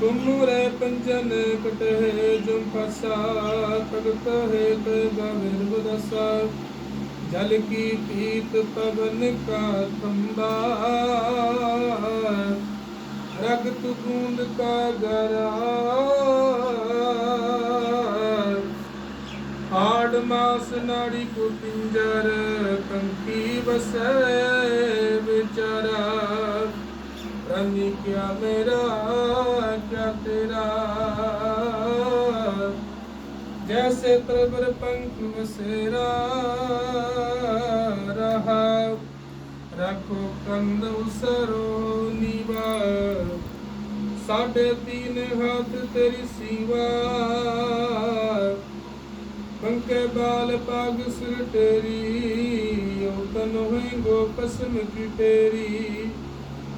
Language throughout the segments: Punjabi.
ਤੁਮਰੇ ਪੰਜਨ ਕਟਹਿ ਜੁਮ ਫਸਾ ਤਗਤ ਹੈ ਤੇ ਗਵਿਰ ਬਦਸਾ ਜਲ ਕੀ ਪੀਤ ਪਵਨ ਕਾ ਤੰਬਾ ਰਗਤ ਬੂੰਦ ਕਾ ਗਰਾ। ਹਾੜ ਮਾਸ ਨਾੜੀ ਕੋ ਪਿੰਜਰ ਕੰਕੀ ਵਸੈ। ਰੰਗੀ ਕਿਆ ਮੇਰਾ, ਕਿਆ ਤੇਰਾ। ਜੈਸੇ ਤਰਬਰ ਪੰਖ ਵਸੇਰਾ, ਰਹਾ। ਰੱਖੋ ਕੰਦ ਉਸਰੋ ਨੀਵਾ। ਸਾਢੇ ਤੀਨ ਹੱਥ ਤੇਰੀ ਸੀਵਾ। ਪੰਕੇ ਬਾਲ ਪਗ ਸਿਰ ਤੇਰੀ ਓ ਤਨ ਹੋਈ ਗੋ ਪਸਮ ਕੀ ਤੇਰੀ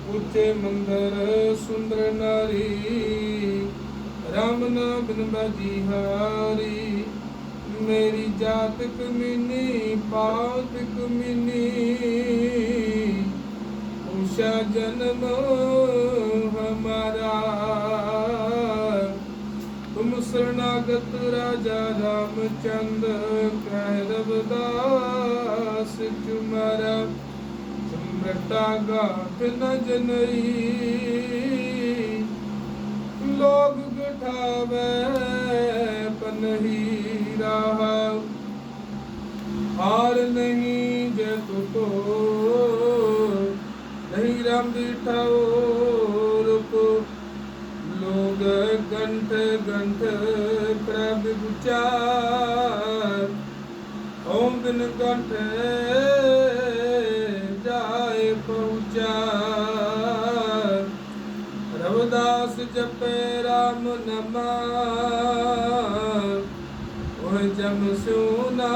ਉੱਚੇ ਮੰਦਰ ਸੁੰਦਰ ਨਾਰੀ, ਰਾਮ ਨਾਮ ਬਿਨ ਬਾਜੀ ਹਾਰੀ। ਮੇਰੀ ਜਾਤ ਕਮੀਨੀ ਪਾਤ ਕਮੀਨੀ ਉਸ਼ਾ ਜਨਮ ਹਮਾਰਾ। ਤੁਮ ਸਰਨਾਗਤ ਰਾਜਾ ਰਾਮਚੰਦ ਸਮਰਤਾ ਗਾਤ ਨ ਜਨਈ। ਲੋਗ ਗਠਾਵੇ ਪਨਹੀ ਰਹਾ। ਹਾਰ ਨਹੀਂ ਜੇ ਤੋ ਨਹੀਂ ਰਾਮ ਬਿਠਾਓ ਰੁਕੋ ਲੋਗ ਗੰਠ ਗੰਠ ਪ੍ਰਭ ਵਿਚਾਰ। ਓਮ ਬਿਨ ਗੰਠ ਜਪੇ ਰਾਮ ਨਮਾ ਉਹ ਜਮ ਸੁਨਾ